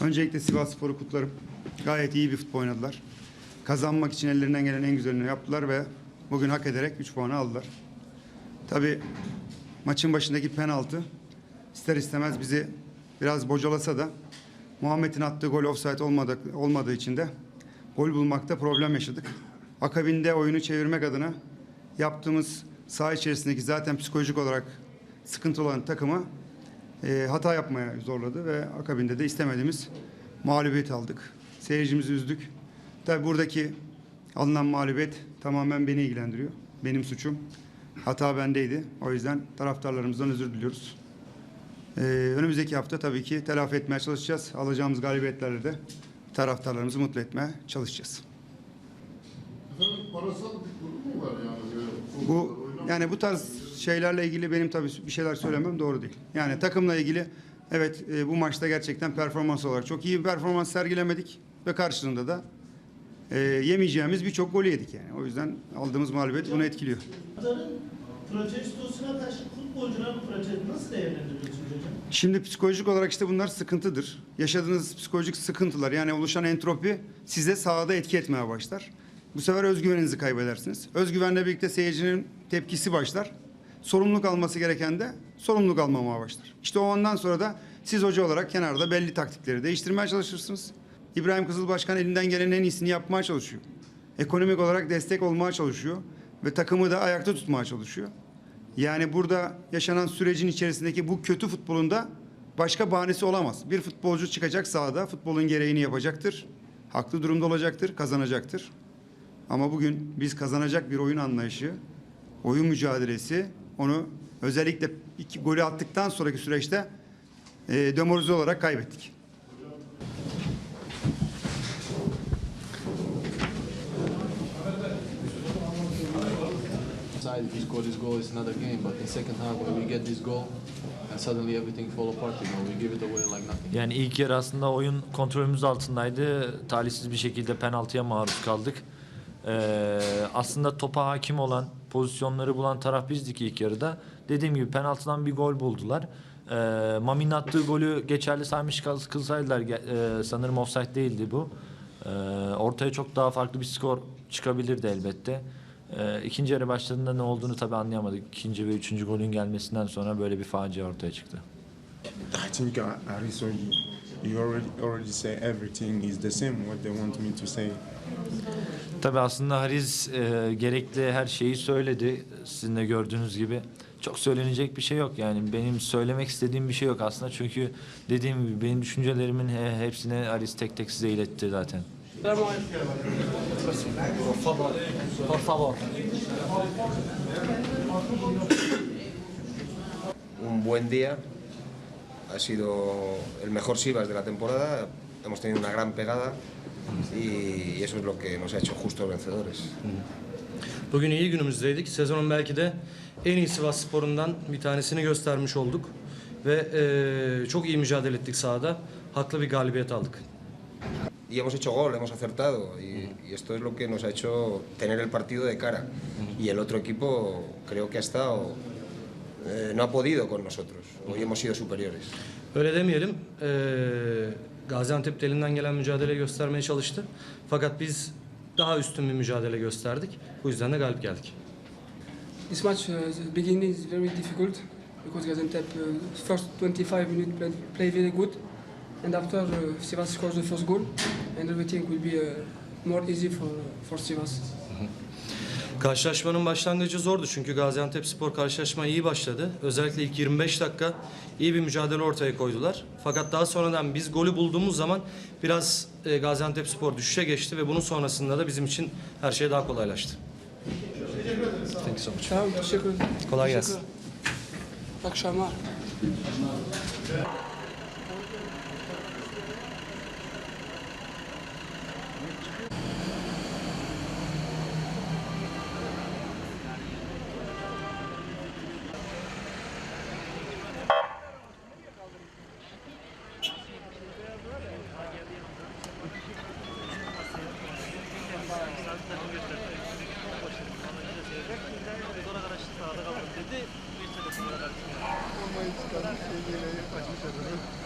Öncelikle Sivas Spor'u kutlarım. Gayet iyi bir futbol oynadılar. Kazanmak için ellerinden gelen en güzelini yaptılar ve bugün hak ederek 3 puanı aldılar. Tabii maçın başındaki penaltı ister istemez bizi biraz bocalasa da Muhammed'in attığı gol offside olmadığı, olmadığı için de gol bulmakta problem yaşadık. Akabinde oyunu çevirmek adına yaptığımız saha içerisindeki zaten psikolojik olarak sıkıntı olan takımı e, hata yapmaya zorladı ve akabinde de istemediğimiz mağlubiyet aldık. Seyircimizi üzdük. Tabi buradaki alınan mağlubiyet tamamen beni ilgilendiriyor. Benim suçum. Hata bendeydi. O yüzden taraftarlarımızdan özür diliyoruz. Ee, önümüzdeki hafta tabii ki telafi etmeye çalışacağız. Alacağımız galibiyetlerle de taraftarlarımızı mutlu etmeye çalışacağız. Efendim parasal bir durum mu var yani? Bu oynamak- yani bu tarz şeylerle ilgili benim tabii bir şeyler söylemem doğru değil. Yani takımla ilgili evet e, bu maçta gerçekten performans olarak çok iyi bir performans sergilemedik ve karşılığında da e, yemeyeceğimiz birçok golü yedik yani. O yüzden aldığımız mağlubiyet bunu etkiliyor. Protestosuna karşı futbolcuların protesto nasıl değerlendiriyorsunuz hocam? Şimdi psikolojik olarak işte bunlar sıkıntıdır. Yaşadığınız psikolojik sıkıntılar yani oluşan entropi size sahada etki etmeye başlar. Bu sefer özgüveninizi kaybedersiniz. Özgüvenle birlikte seyircinin tepkisi başlar. Sorumluluk alması gereken de sorumluluk almamaya başlar. İşte o ondan sonra da siz hoca olarak kenarda belli taktikleri değiştirmeye çalışırsınız. İbrahim Kızıl Başkan elinden gelen en iyisini yapmaya çalışıyor. Ekonomik olarak destek olmaya çalışıyor ve takımı da ayakta tutmaya çalışıyor. Yani burada yaşanan sürecin içerisindeki bu kötü futbolunda başka bahanesi olamaz. Bir futbolcu çıkacak sahada futbolun gereğini yapacaktır. Haklı durumda olacaktır, kazanacaktır. Ama bugün biz kazanacak bir oyun anlayışı, oyun mücadelesi onu özellikle iki golü attıktan sonraki süreçte e, demoralize olarak kaybettik. side if we score this goal it's another game but in second half when we get this goal and suddenly everything fall apart you know we give it away like nothing Yani ilk yarı aslında oyun kontrolümüz altındaydı. Talihsiz bir şekilde penaltıya maruz kaldık. Ee, aslında topa hakim olan, pozisyonları bulan taraf bizdik ilk yarıda. Dediğim gibi penaltıdan bir gol buldular. Ee, Mami'nin attığı golü geçerli saymış kılsaydılar e, sanırım offside değildi bu. Ee, ortaya çok daha farklı bir skor çıkabilirdi elbette. Ee, ikinci yarı başladığında ne olduğunu tabii anlayamadık. İkinci ve üçüncü golün gelmesinden sonra böyle bir facia ortaya çıktı. I think Ariso, you, already already say everything is the same. What they want me to say. Tabii aslında Hariz e, gerekli her şeyi söyledi. Sizin de gördüğünüz gibi. Çok söylenecek bir şey yok. Yani benim söylemek istediğim bir şey yok aslında. Çünkü dediğim gibi benim düşüncelerimin he- hepsini Hariz tek tek size iletti zaten. un buen día. Ha sido el mejor Sivas de la temporada. Hemos tenido una gran pegada y eso es lo que nos ha hecho justos vencedores. Bugün iyi günümüzdeydik. Sezonun belki de en iyi Sivas Spor'undan bir tanesini göstermiş olduk. Ve eee, çok iyi mücadele ettik sahada. Haklı bir galibiyet aldık. Y hemos hecho gol, hemos acertado y, y esto es lo que nos ha hecho tener el partido de cara. Y el otro equipo creo que ha estado, eh, no ha podido con nosotros. Hoy hemos sido superiores. Öyle demeyelim. Eee Gaziantep de elinden gelen mücadele göstermeye çalıştı. Fakat biz daha üstün bir mücadele gösterdik. Bu yüzden de galip geldik. This match, uh, the beginning is very difficult because Gaziantep uh, first 25 minutes play, play very good, and after uh, Sivas scores the first goal, and everything will be uh, more easy for for Sivas. Karşılaşmanın başlangıcı zordu çünkü Gaziantep Spor karşılaşma iyi başladı. Özellikle ilk 25 dakika iyi bir mücadele ortaya koydular. Fakat daha sonradan biz golü bulduğumuz zaman biraz e, Gaziantep Spor düşüşe geçti ve bunun sonrasında da bizim için her şey daha kolaylaştı. Thank you so much. Tamam, teşekkür Kolay gelsin. kendi bir telefonu var. Olmayı çıkarmış, yeni yeni açmış adamı.